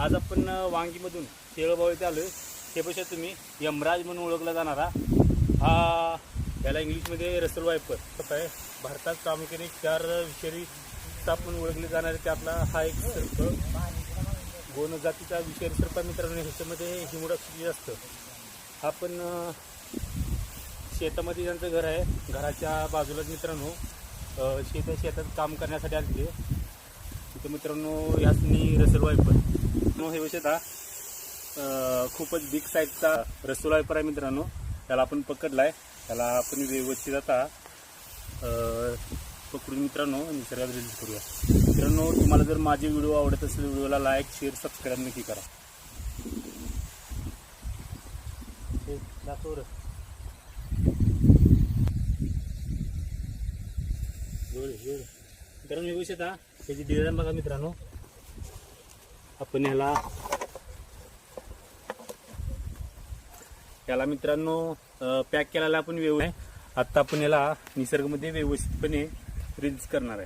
आज आपण वांगीमधून शेळभाव इथे आलो आहे पेक्षा तुम्ही यमराज म्हणून ओळखला जाणारा हा. याला इंग्लिशमध्ये रसल वायपर. कसं आहे? भारतात प्रामुख्याने चार विषारी साप म्हणून ओळखले जाणारे त्यातला हा एक सर्प. गोन जातीचा विषारी सर्प मित्रांनो ह्याच्यामध्ये हिमोडॉक्सिटी असतं हा पण शेतामध्ये ज्यांचं घर आहे घराच्या बाजूलाच मित्रांनो शेत शेतात काम करण्यासाठी आले तर मित्रांनो यासनी रसेल वायपर नो हे विषय हा खूपच बिग साईजचा रसूल वायपर आहे मित्रांनो. त्याला आपण पकडलाय. त्याला आपण व्यवस्थित आता पकडून मित्रांनो निसर्गात रिलीज करूया. मित्रांनो तुम्हाला जर माझे व्हिडिओ आवडत असेल व्हिडिओला लाईक शेअर सबस्क्राईब नक्की करा. हे मित्रांनो व्यवस्थित हा त्याची डिझाईन बघा मित्रांनो आपण ह्याला याला मित्रांनो पॅक केलेला आपण व्यव आहे आत्ता आपण याला निसर्गामध्ये व्यवस्थितपणे रिलीज करणार आहे.